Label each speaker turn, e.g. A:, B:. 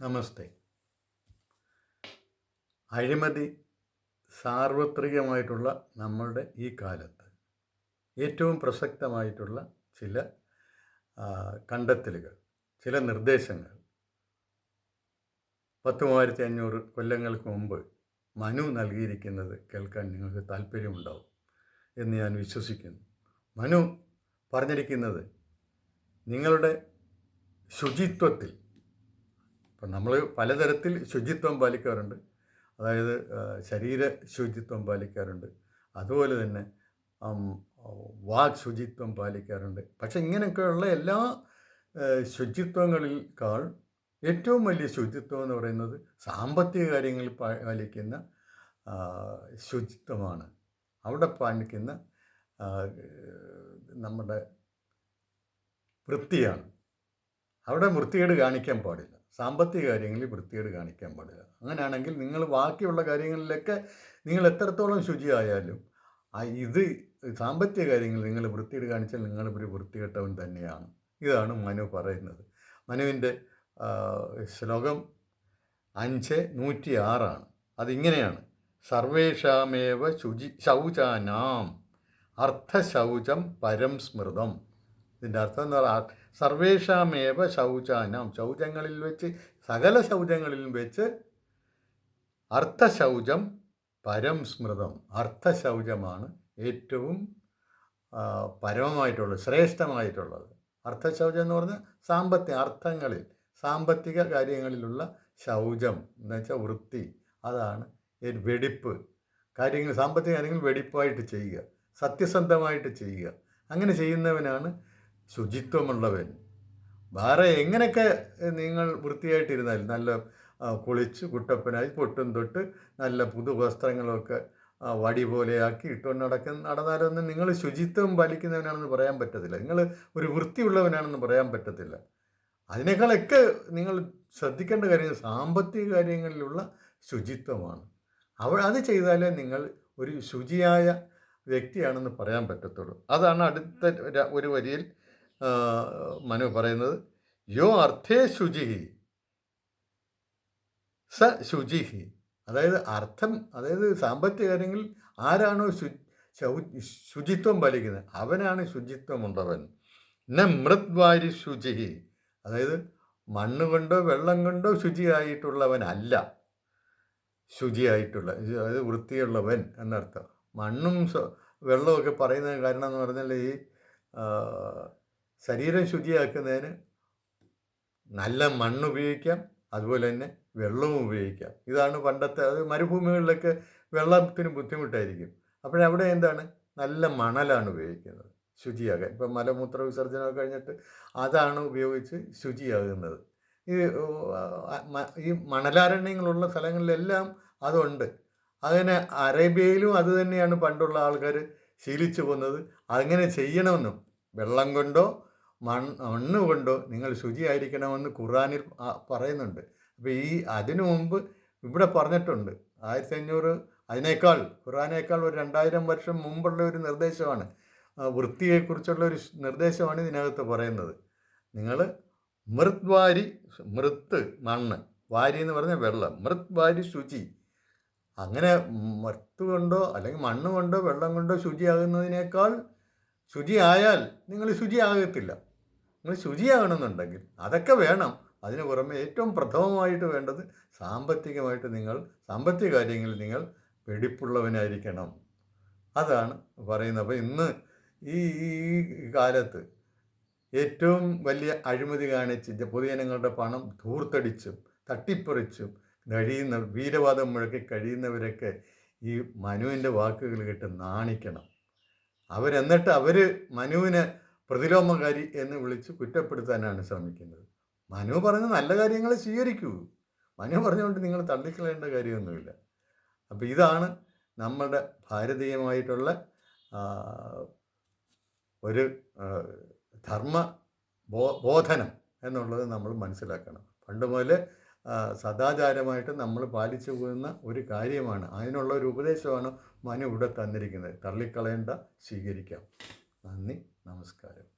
A: നമസ്തേ. അഴിമതി സാർവത്രികമായിട്ടുള്ള നമ്മളുടെ ഈ കാലത്ത് ഏറ്റവും പ്രസക്തമായിട്ടുള്ള ചില കണ്ടെത്തലുകൾ ചില നിർദ്ദേശങ്ങൾ. പത്ത് മൂവായിരത്തി അഞ്ഞൂറ് കൊല്ലങ്ങൾക്ക് മുമ്പ് മനു നൽകിയിരിക്കുന്നത് കേൾക്കാൻ നിങ്ങൾക്ക് താല്പര്യമുണ്ടാവും എന്ന് ഞാൻ വിശ്വസിക്കുന്നു. മനു പറഞ്ഞിരിക്കുന്നത് നിങ്ങളുടെ ശുചിത്വത്തിൽ ഇപ്പം നമ്മൾ പലതരത്തിൽ ശുചിത്വം പാലിക്കാറുണ്ട്. അതായത് ശരീര ശുചിത്വം പാലിക്കാറുണ്ട്. അതുപോലെ തന്നെ വാക് ശുചിത്വം പാലിക്കാറുണ്ട്. പക്ഷെ ഇങ്ങനെയൊക്കെയുള്ള എല്ലാ ശുചിത്വങ്ങളിൽക്കാൾ ഏറ്റവും വലിയ ശുചിത്വം എന്ന് പറയുന്നത് സാമ്പത്തിക കാര്യങ്ങളിൽ പാലിക്കുന്ന ശുചിത്വമാണ്. അവിടെ പാലിക്കുന്ന നമ്മുടെ വൃത്തിയാണ്. അവിടെ വൃത്തികേട് കാണിക്കാൻ പാടില്ല. സാമ്പത്തിക കാര്യങ്ങളിൽ വൃത്തികേട് കാണിക്കാൻ പാടില്ല. അങ്ങനെയാണെങ്കിൽ നിങ്ങൾ ബാക്കിയുള്ള കാര്യങ്ങളിലൊക്കെ നിങ്ങൾ എത്രത്തോളം ശുചിയായാലും ഇത് സാമ്പത്തിക കാര്യങ്ങളിൽ നിങ്ങൾ വൃത്തികേട് കാണിച്ചാൽ നിങ്ങൾ ഒരു വൃത്തികെട്ടവൻ തന്നെയാണ്. ഇതാണ് മനു പറയുന്നത്. മനുവിന്റെ ശ്ലോകം അഞ്ച് നൂറ്റി ആറാണ്. അതിങ്ങനെയാണ്. സർവേഷാമേവ ശുചി ശൗചാനാം അർത്ഥശൗചം പരം സ്മൃതം. ഇതിന്റെ അർത്ഥം എന്താ? പറയുക സർവേഷാമേവ ശൗചാനം. ശൗചങ്ങളിൽ വെച്ച് സകല ശൗചങ്ങളിലും വെച്ച് അർത്ഥശൗചം പരം സ്മൃതം. അർത്ഥശൗചമാണ് ഏറ്റവും പരമമായിട്ടുള്ളത് ശ്രേഷ്ഠമായിട്ടുള്ളത്. അർത്ഥശൗചം എന്ന് പറഞ്ഞാൽ സാമ്പത്തിക അർത്ഥങ്ങളിൽ സാമ്പത്തിക കാര്യങ്ങളിലുള്ള ശൗചം എന്ന് വെച്ചാൽ വൃത്തി. അതാണ് വെടിപ്പ്. കാര്യങ്ങൾ സാമ്പത്തിക കാര്യങ്ങൾ വെടിപ്പായിട്ട് ചെയ്യുക. സത്യസന്ധമായിട്ട് ചെയ്യുക. അങ്ങനെ ചെയ്യുന്നവനാണ് ശുചിത്വമുള്ളവൻ. വേറെ എങ്ങനെയൊക്കെ നിങ്ങൾ വൃത്തിയായിട്ടിരുന്നാലും നല്ല കുളിച്ച് കുട്ടപ്പനായി പൊട്ടും തൊട്ട് നല്ല പുതു വസ്ത്രങ്ങളൊക്കെ വടി പോലെയാക്കി ഇട്ടുകൊണ്ട് നടക്കുന്ന നടന്നാലൊന്നും നിങ്ങൾ ശുചിത്വം പാലിക്കുന്നവനാണെന്ന് പറയാൻ പറ്റത്തില്ല. നിങ്ങൾ ഒരു വൃത്തിയുള്ളവനാണെന്ന് പറയാൻ പറ്റത്തില്ല. അതിനേക്കാളൊക്കെ നിങ്ങൾ ശ്രദ്ധിക്കേണ്ട കാര്യങ്ങൾ സാമ്പത്തിക കാര്യങ്ങളിലുള്ള ശുചിത്വമാണ്. അവ അത് ചെയ്താലേ നിങ്ങൾ ഒരു ശുചിയായ വ്യക്തിയാണെന്ന് പറയാൻ പറ്റത്തുള്ളൂ. അതാണ് അടുത്ത ഒരു വരിയിൽ മനു പറയുന്നത് യോ അർത്ഥേ ശുചിഹി സ ശുചിഹി അതായത് അർത്ഥം അതായത് സാമ്പത്തിക കാര്യങ്ങളിൽ ആരാണോ ശു ശുചിത്വം പാലിക്കുന്നത് അവനാണ് ശുചിത്വമുള്ളവൻ. ന മൃദ്വാരി ശുചിഹി അതായത് മണ്ണ് കൊണ്ടോ വെള്ളം കൊണ്ടോ ശുചിയായിട്ടുള്ളവനല്ല. ശുചിയായിട്ടുള്ള അതായത് വൃത്തിയുള്ളവൻ എന്നർത്ഥം. മണ്ണും വെള്ളമൊക്കെ പറയുന്നതിന് കാരണം എന്ന് പറഞ്ഞാൽ ഈ ശരീരം ശുചിയാക്കുന്നതിന് നല്ല മണ്ണ് ഉപയോഗിക്കാം അതുപോലെ തന്നെ വെള്ളവും ഉപയോഗിക്കാം. ഇതാണ് പണ്ടത്തെ അത് മരുഭൂമികളിലൊക്കെ വെള്ളത്തിന് ബുദ്ധിമുട്ടായിരിക്കും. അപ്പോഴവിടെ എന്താണ്? നല്ല മണലാണ് ഉപയോഗിക്കുന്നത് ശുചിയാകാൻ ഇപ്പം മലമൂത്ര വിസർജനമൊക്കെ കഴിഞ്ഞിട്ട് അതാണ് ഉപയോഗിച്ച് ശുചിയാകുന്നത്. ഈ ഈ മണലാരണ്യങ്ങളുള്ള സ്ഥലങ്ങളിലെല്ലാം അതുണ്ട്. അങ്ങനെ അറേബ്യയിലും അത് തന്നെയാണ് പണ്ടുള്ള ആൾക്കാർ ശീലിച്ചു പോകുന്നത് അങ്ങനെ ചെയ്യണമെന്നും. വെള്ളം കൊണ്ടോ മണ്ണ് കൊണ്ടോ നിങ്ങൾ ശുചിയായിരിക്കണമെന്ന് ഖുറാനിൽ പറയുന്നുണ്ട്. അപ്പോൾ ഈ അതിനു മുമ്പ് ഇവിടെ പറഞ്ഞിട്ടുണ്ട്. ആയിരത്തി അഞ്ഞൂറ് അതിനേക്കാൾ ഖുറാനേക്കാൾ ഒരു രണ്ടായിരം വർഷം മുമ്പുള്ള ഒരു നിർദ്ദേശമാണ്. വൃത്തിയെക്കുറിച്ചുള്ള ഒരു നിർദ്ദേശമാണ് ഇതിനകത്ത് പറയുന്നത്. നിങ്ങൾ മൃത് വാരി മൃത്ത് മണ്ണ് വാരി എന്ന് പറഞ്ഞാൽ വെള്ളം. മൃത് വാരി ശുചി. അങ്ങനെ മൃത്ത് കൊണ്ടോ അല്ലെങ്കിൽ മണ്ണ് കൊണ്ടോ വെള്ളം കൊണ്ടോ ശുചിയാകുന്നതിനേക്കാൾ ശുചിയായാൽ നിങ്ങൾ ശുചിയാകത്തില്ല. നിങ്ങൾ ശുചിയാകണമെന്നുണ്ടെങ്കിൽ അതൊക്കെ വേണം. അതിന് പുറമെ ഏറ്റവും പ്രഥമമായിട്ട് വേണ്ടത് സാമ്പത്തികമായിട്ട് നിങ്ങൾ സാമ്പത്തിക കാര്യങ്ങളിൽ നിങ്ങൾ വെടിപ്പുള്ളവനായിരിക്കണം. അതാണ് പറയുന്നത്. അപ്പോൾ ഇന്ന് ഈ കാലത്ത് ഏറ്റവും വലിയ അഴിമതി കാണിച്ച് പൊതുജനങ്ങളുടെ പണം ധൂർത്തടിച്ചും തട്ടിപ്പറിച്ചും കഴിയുന്ന വീരവാദം മുഴക്കി കഴിയുന്നവരൊക്കെ ഈ മനുവിന്റെ വാക്കുകൾ കേട്ട് നാണിക്കണം. അവരെന്നിട്ട് അവർ മനുവിനെ പ്രതിലോമകാരി എന്ന് വിളിച്ച് കുറ്റപ്പെടുത്താനാണ് ശ്രമിക്കുന്നത്. മനു പറഞ്ഞ നല്ല കാര്യങ്ങൾ സ്വീകരിക്കൂ. മനു പറഞ്ഞുകൊണ്ട് നിങ്ങൾ തള്ളിക്കളയേണ്ട കാര്യമൊന്നുമില്ല. അപ്പോൾ ഇതാണ് നമ്മുടെ ഭാരതീയമായിട്ടുള്ള ഒരു ധർമ്മ ബോ ബോധനം എന്നുള്ളത് നമ്മൾ മനസ്സിലാക്കണം. പണ്ട് മുതൽ സദാചാരമായിട്ട് നമ്മൾ പാലിച്ചു പോകുന്ന ഒരു കാര്യമാണ്. അതിനുള്ള ഒരു ഉപദേശമാണ് മനു ഇവിടെ തന്നിരിക്കുന്നത്. തള്ളിക്കളയേണ്ട സ്വീകരിക്കാം. നന്ദി നമസ്കാരം.